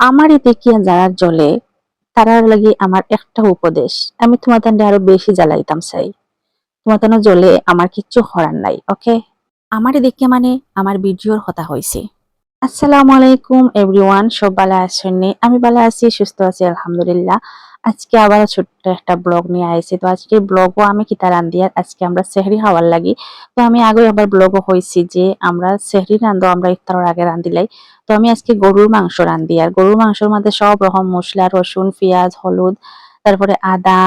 আমারই দেখিয়া যারা জলে? তারার লাগি আমার একটা উপদেশ। আমি তোমার তান্ডে আরও বেশি জ্বালাইতাম চাই তোমাদের জলে আমার কিচ্ছু হরার নাই, ওকে? আমার দেখিয়া মানে আমার ভিডিওর হতা হয়েছে আসসালামু আলাইকুম, এভরিওয়ান। সব বালা আসেননি আমি বালা আছি, সুস্থ আছি, আলহামদুলিল্লাহ। আজকে আবার ছোট্ট একটা ব্লগ নিয়ে আইছি। তো আজকে ব্লগও আমি কিতা রান্ধি আর আজকে আমরা সেহরি খাওয়ার লাগি। তো আমি আগে আবার ব্লগও হয়েছি যে, আমরা সেহরি রান্ধো, আমরা ইফতারের আগে রান্ধিলাই তো আমি আজকে গরুর মাংস রান্ধি আর গরুর মাংসের মধ্যে সব রকম মশলা রসুন, পেঁয়াজ, হলুদ, তারপরে আদা,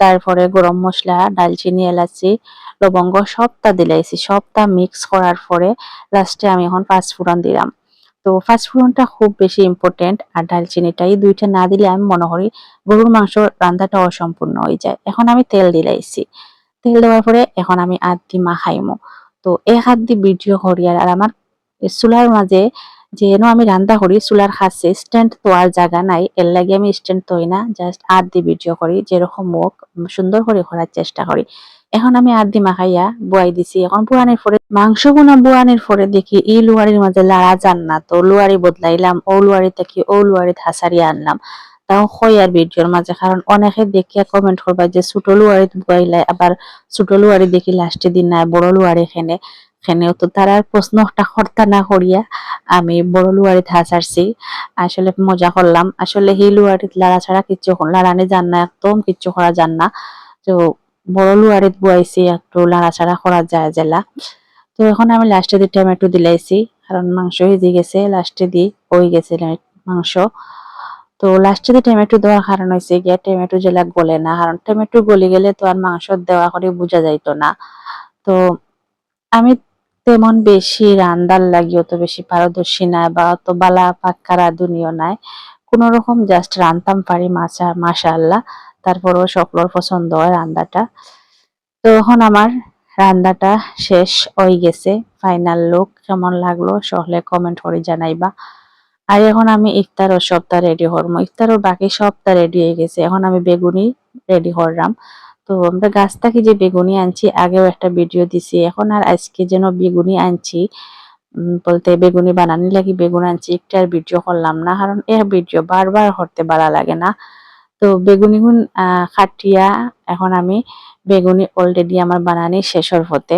তারপরে গরম মশলা ডালচিনি, এলাচি, লবঙ্গ সবটা দিলাইছি। সবটা মিক্স করার পরে লাস্টে আমি এখন পাঁচফোড়ন দিলাম। তো পাঁচফোড়নটা খুব বেশি ইম্পর্টেন্ট আর ডালচিনিটা এই দুইটা না দিলে আমি মনে করি গরুর মাংস রান্নাটা অসম্পূর্ণ হয়ে যায়। এখন আমি তেল দিলাইছি তেল দেওয়ার পরে এখন আমি আধ দি মাখাইমো তো এক হাত দি ভিডিও করি আর আমার চুলার মাঝে যেন আমি রান্না করি চুলার খাচ্ছে স্ট্যান্ড তো আর জায়গা নাই এর লাগে আমি স্ট্যান্ড তৈ না জাস্ট আদ দি ভিডিও করি যেরকম মুখ সুন্দর করে করার চেষ্টা করি এখন আমি আর দি মাখাইয়া বুয়াই দিছি। এখন বুয়ানের পরে মাংস গুনা বুয়ানের পরে দেখি এই লুয়ারির মাঝে লাড়া যান না তো লুয়ারি বদলাইলাম ও লুয়ারি থেকে ও লুয়ারি হাসারিয়া আনলাম। তাও হয় আর ভিডিওর মাঝে কারণ অনেকে দেখিয়া কমেন্ট করবা যে ছোট লুয়ারি বুয়াইলাই আবার ছোট লুয়ারি দেখি লাস্টে দিন নাই, বড় লুয়ারি খেনে। খেনেও তো তার আর প্রশ্নটা কর্তা না করিয়া আমি বড় লুয়ারি হাসারছি। আসলে মজা করলাম। আসলে এই লুয়ারি লাড়া ছাড়া কিচ্ছু লাড়ানি যান না একদম কিচ্ছু করা যান না। তো বড় লুয়ারিত বুয়াইছি, একটু লাড়াচাড়া করা যায় জেলা। তো এখন আমি লাস্টে দিয়ে টমেটো দিলাইছি, কারণ মাংস হেজে গেছে লাস্টে দিয়ে হয়ে গেছে মাংস। তো লাস্টে দিয়ে টমেটো দেওয়ার কারণ হয়েছে গিয়ে টমেটো জেলা গলে না, কারণ টমেটো গলে গেলে তো আর মাংস দেওয়া করে বোঝা যাইতো না। তো আমি তেমন বেশি রান্দার লাগি, অত বেশি পারদর্শী নাই বা অত বালা পাক্কা রাঁধুনিও নাই। কোন রকম জাস্ট রান্তাম পারি, মাছা মাশা আল্লাহ তারপরেও সকলের পছন্দ হয় রান্নাটা তো এখন আমার রান্নাটা শেষ হয়ে গেছে। ফাইনাল লুক কেমন লাগল সহলে কমেন্ট করে জানাইবা। আর এখন আমি ইফতার ও সপ্তাহ রেডি করব। ইফতারও বাকি সপ্তাহ রেডি হয়ে গেছে। এখন আমি বেগুনি রেডি করলাম। তো আমরা গাছ থেকে যে বেগুনি আনছি, আগেও একটা ভিডিও দিছি, এখন আর আজকে যেন বেগুনি আনছি। বলতে বেগুনি বানানি লাগি, বেগুন আনছি একটার ভিডিও করলাম না, কারণ এর ভিডিও বারবার করতে ভালো লাগে না। তো বেগুনি গুণ খাটিয়া এখন আমি বেগুনি অলরেডি আমার বানানি শেষর হতে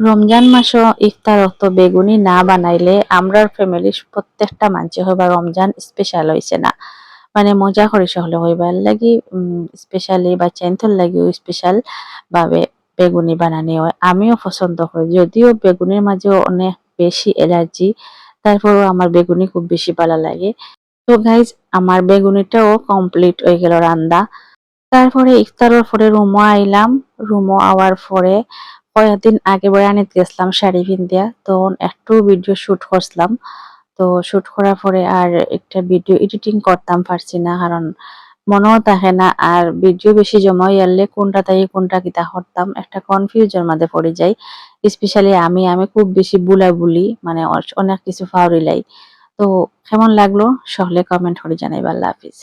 রমজান মাসও ইফতার তো বেগুনি না বানাইলে আমরার ফ্যামিলি প্রত্যেকটা মানছে হইবা রমজান স্পেশাল হয়েছে না। মানে মজা করে হলে হইবার লাগি স্পেশালি বা চেন্থর লাগি স্পেশাল ভাবে বেগুনি বানানি হয়। আমিও পছন্দ করি। যদিও বেগুনির মাঝে অনেক বেশি এলার্জি তারপরেও আমার বেগুনি খুব বেশি ভালো লাগে। তো গাইজ আমার বেগুনিটাও কমপ্লিট হয়ে গেল রান্দা। তারপরে ইফতারের পরে রুমো আইলাম। রুমো আওয়ার পরে কয়েকদিন আগে বয়ে আনিতে গেছিলাম শাড়ি পিন্দিয়া তখন একটু ভিডিও শুট করছিলাম। তো শুট করার পরে আর একটা ভিডিও এডিটিং করতাম, পারছি না, কারণ মনেও থাকে না। আর ভিডিও বেশি জমা ইয়ারলে কোনটা তাই, কোনটা কিতা করতাম। একটা কনফিউজন মাঝে পড়ে যাই। স্পেশালি আমি আমি খুব বেশি বুলা বুলি মানে অনেক কিছু ফাউরিলাই তো কেমন লাগল? সহলে কমেন্ট করে জানাই আল্লাহ হাফিজ।